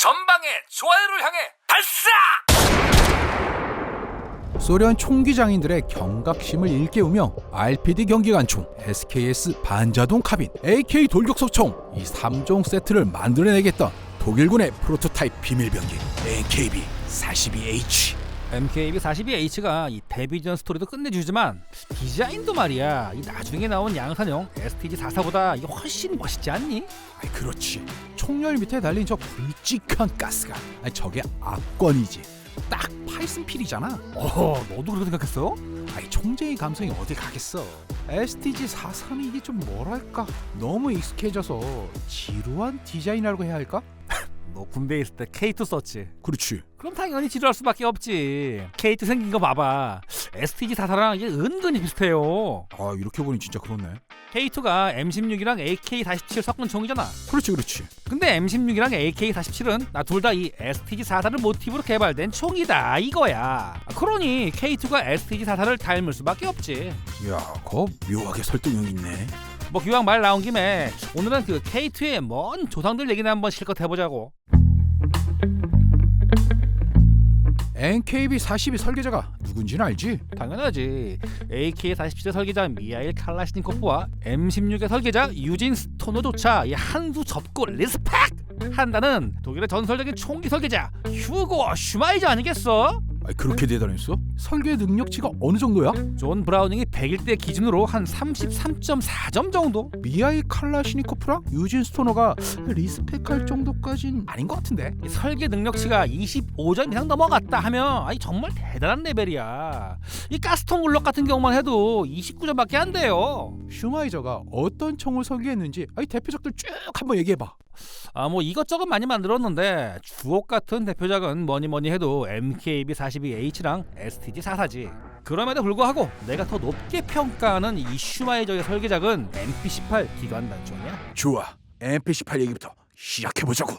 전방에 좋아요를 향해 발사! 소련 총기 장인들의 경각심을 일깨우며 RPD 경기관총, SKS 반자동 카빈, AK 돌격소총 이 3종 세트를 만들어내겠다. 독일군의 프로토타입 비밀병기 NKB 42H MKB-42H가 이 데뷔전 스토리도 끝내주지만 디자인도 말이야. 이 나중에 나온 양산형 STG-44보다 이게 훨씬 멋있지 않니? 아이 그렇지. 총열 밑에 달린 저 굵직한 가스가. 아이 저게 압권이지. 딱 파이슨 필이잖아. 어, 너도 그렇게 생각했어? 아이 총쟁이 감성이 어디 가겠어? STG 43이 이게 좀 뭐랄까? 너무 익숙해져서 지루한 디자인이라고 해야 할까? 너 군대에 있을 때 K2 썼지. 그렇지 그럼 당연히 지루할 수밖에 없지. K2 생긴 거 봐봐. STG-44랑 이게 은근히 비슷해요. 아 이렇게 보니 진짜 그렇네 K2가 M16이랑 AK-47 섞은 총이잖아. 그렇지 그렇지 근데 M16이랑 AK-47은 나 둘 다 이 STG-44를 모티브로 개발된 총이다 이거야. 그러니 K2가 STG-44를 닮을 수밖에 없지. 이야 거 묘하게 설득력 있네 뭐 기왕 말 나온 김에 오늘은 그 K2의 먼 조상들 얘기나 한번 실컷 해보자고. NKB 42 설계자가 누군지는 알지? 당연하지. AK-47의 설계자 미하일 칼라시니코프와 M16의 설계자 유진 스토너조차 이 한수 접고 리스펙 한다는 독일의 전설적인 총기 설계자 휴고 슈마이저 아니겠어? 아이 그렇게 대단했어? 설계 능력치가 어느 정도야? 존 브라우닝이 100일 때 기준으로 한 33.4점 정도? 미하일 칼라시니코프랑 유진 스토너가 리스펙할 정도까진 아닌 것 같은데 이 설계 능력치가 25점 이상 넘어갔다 하면 아니 정말 대단한 레벨이야. 이 가스통 울럭 같은 경우만 해도 29점밖에 안 돼요. 슈마이저가 어떤 총을 설계했는지 아이 대표작들 쭉 한번 얘기해봐 아 뭐 이것저것 많이 만들었는데 주옥 같은 대표작은 뭐니 뭐니 해도 MKB-42H랑 STG-44지. 그럼에도 불구하고 내가 더 높게 평가하는 이 슈마이저의 설계작은 MP18 기관 단총이야. 좋아 MP18 얘기부터 시작해보자고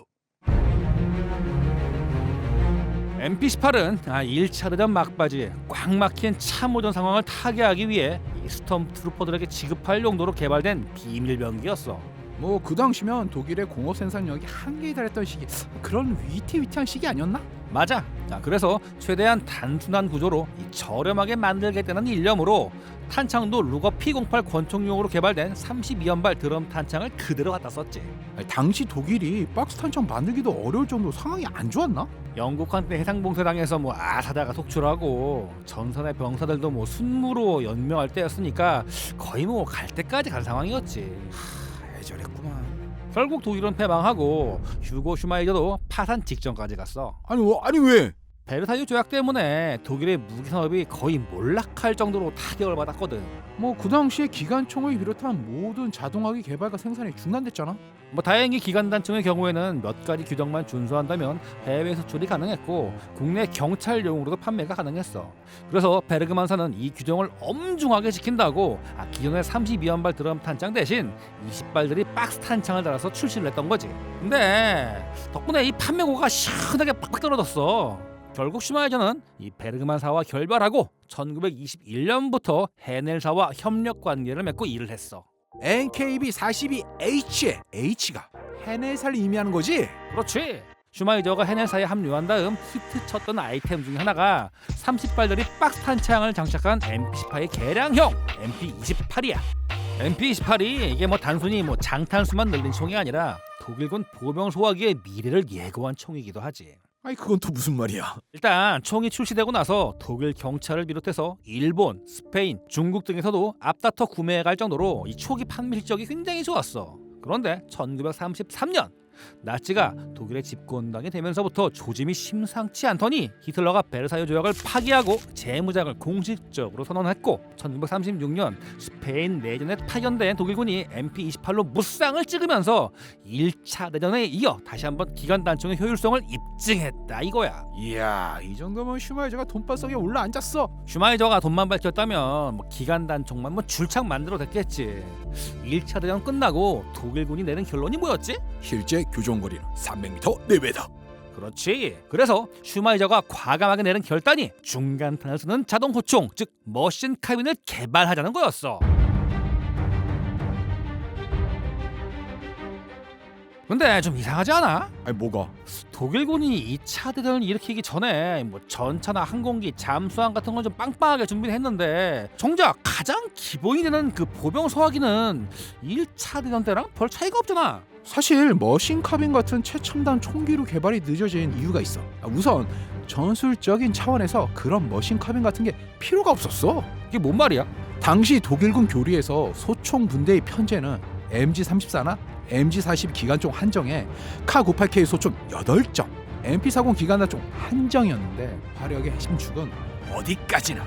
MP18은 아, 1차 대전 막바지에 꽉 막힌 참호전 상황을 타개하기 위해 이 스톰 트루퍼들에게 지급할 용도로 개발된 비밀 병기였어. 뭐 그 당시면 독일의 공업 생산력이 한계에 달했던 시기 그런 위태위태한 시기 아니었나? 맞아. 아, 그래서 최대한 단순한 구조로 이 저렴하게 만들겠다는 일념으로 탄창도 루거 P08 권총용으로 개발된 32연발 드럼 탄창을 그대로 갖다 썼지. 아니, 당시 독일이 박스 탄창 만들기도 어려울 정도로 상황이 안 좋았나? 영국 한때 해상봉쇄당해서 뭐 아사다가 속출하고 전선의 병사들도 뭐 순무로 연명할 때였으니까 거의 뭐 갈 때까지 간 상황이었지. 애절했구만 결국 독일은 패망하고 휴고 슈마이저도 파산 직전까지 갔어. 아니 뭐 아니 왜? 베르사유 조약 때문에 독일의 무기 산업이 거의 몰락할 정도로 타격을 받았거든. 뭐 그 당시에 기관총을 비롯한 모든 자동화기 개발과 생산이 중단됐잖아. 뭐 다행히 기관 단총의 경우에는 몇 가지 규정만 준수한다면 해외 수출이 가능했고 국내 경찰용으로도 판매가 가능했어. 그래서 베르그만사는 이 규정을 엄중하게 지킨다고 아, 기존의 32연발 드럼 탄창 대신 20발들이 박스 탄창을 달아서 출시를 했던 거지. 근데 덕분에 이 판매고가 시원하게 팍팍 떨어졌어. 결국 슈마이저는 이 베르그만사와 결별하고 1921년부터 헤넬사와 협력 관계를 맺고 일을 했어. NKB 42H의 H가 헤네살을 의미하는 거지? 그렇지. 슈마이저가 헤넬사에 합류한 다음 히트 쳤던 아이템 중에 하나가 30발들이 박스 탄창을 장착한 MP18의 개량형 MP28이야. MP28이 이게 뭐 단순히 뭐 장탄수만 늘린 총이 아니라 독일군 보병 소화기의 미래를 예고한 총이기도 하지. 아니 그건 또 무슨 말이야? 일단 총이 출시되고 나서 독일 경찰을 비롯해서 일본, 스페인, 중국 등에서도 앞다퉈 구매해갈 정도로 이 초기 판매 실적이 굉장히 좋았어. 그런데 1933년 나치가 독일의 집권당이 되면서부터 조짐이 심상치 않더니 히틀러가 베르사유 조약을 파기하고 재무장을 공식적으로 선언했고 1936년 스페인 내전에 파견된 독일군이 MP28로 무쌍을 찍으면서 1차 대전에 이어 다시 한번 기관 단총의 효율성을 입증했다 이거야. 이야 이 정도면 슈마이저가 돈바석에 올라 앉았어. 슈마이저가 돈만 밝혔다면 뭐 기간 단총만 뭐 줄창 만들어 됐겠지. 1차 대전 끝나고 독일군이 내린 결론이 뭐였지? 실제 교정거리는 300m 내외다. 그렇지. 그래서 슈마이저가 과감하게 내린 결단이 중간 탄을 쓰는 자동 호총, 즉 머신 카빈을 개발하자는 거였어. 근데 좀 이상하지 않아? 아니 뭐가? 독일군이 2차 대전을 일으키기 전에 뭐 전차나 항공기, 잠수함 같은 걸 좀 빵빵하게 준비를 했는데 정작 가장 기본이 되는 그 보병 소화기는 1차 대전 때랑 별 차이가 없잖아. 사실 머신 카빈 같은 최첨단 총기로 개발이 늦어진 이유가 있어. 아, 우선 전술적인 차원에서 그런 머신 카빈 같은 게 필요가 없었어. 이게 뭔 말이야? 당시 독일군 교리에서 소총 분대의 편제는 MG34나 MG40 기관총 한정에 카98K 소총 8정, MP40 기관단총 한정이었는데 화력의 핵심 축은 어디까지나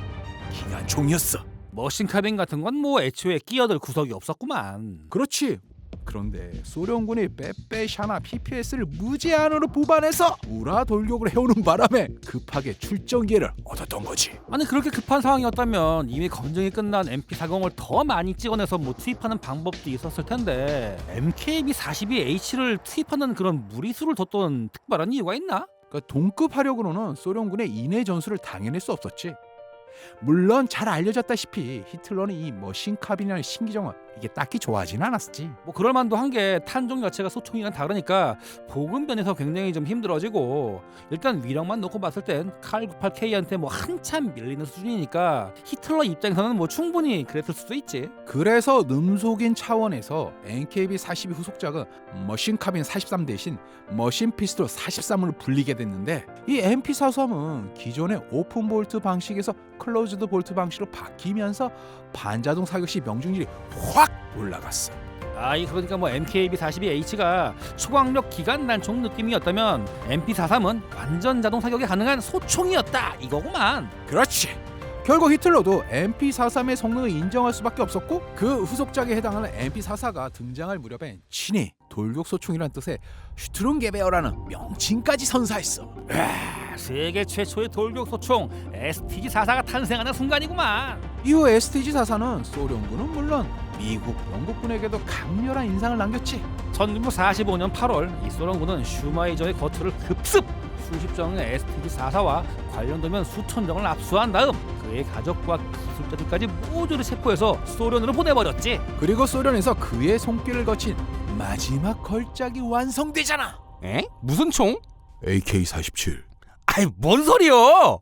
기관총이었어. 머신 카빈 같은 건 뭐 애초에 끼어들 구석이 없었구만. 그렇지. 그런데 소련군이 빼빼샤나 PPS를 무제한으로 보반해서 우라 돌격을 해오는 바람에 급하게 출정 기회를 얻었던 거지. 아니 그렇게 급한 상황이었다면 이미 검증이 끝난 MP40을 더 많이 찍어내서 뭐 투입하는 방법도 있었을 텐데 MKB-42H를 투입하는 그런 무리수를 뒀던 특별한 이유가 있나? 그러니까 동급 화력으로는 소련군의 인해 전술을 당해낼 수 없었지. 물론 잘 알려졌다시피 히틀러는 이 머신 카빈이라는 신기정은 이게 딱히 좋아하지는 않았지. 뭐 그럴 만도 한 게 탄종 자체가 소총이랑 다르니까 보급 면에서 굉장히 좀 힘들어지고 일단 위력만 놓고 봤을 땐 칼 98K한테 뭐 한참 밀리는 수준이니까 히틀러 입장에서는 뭐 충분히 그랬을 수도 있지 그래서 능속인 차원에서 NKB-42 후속작은 머신 카빈 43 대신 머신 피스톨 43으로 불리게 됐는데 이 MP43은 기존의 오픈 볼트 방식에서 클로즈드 볼트 방식으로 바뀌면서 반자동 사격 시 명중률이 확 올라갔어. 아 이 그러니까 뭐 MKB-42H가 초광력 기관 단총 느낌이었다면 MP43은 완전 자동 사격이 가능한 소총이었다 이거구만 그렇지. 결국 히틀러도 MP43의 성능을 인정할 수밖에 없었고 그 후속작에 해당하는 MP44가 등장할 무렵엔 친히 돌격 소총이라는 뜻의 슈트룬게베어라는 명칭까지 선사했어. 세계 최초의 돌격 소총 STG-44가 탄생하는 순간이구만 이후 STG44는 소련군은 물론 미국, 영국군에게도 강렬한 인상을 남겼지. 1945년 8월 이 소련군은 슈마이저의 거처를 급습 수십 정의 STG-44와 관련되면 수천 정을 압수한 다음 그의 가족과 기술자들까지 모두를 체포해서 소련으로 보내버렸지 그리고 소련에서 그의 손길을 거친 마지막 걸작이 완성되잖아. 에? 무슨 총? AK-47. 아이 뭔 소리여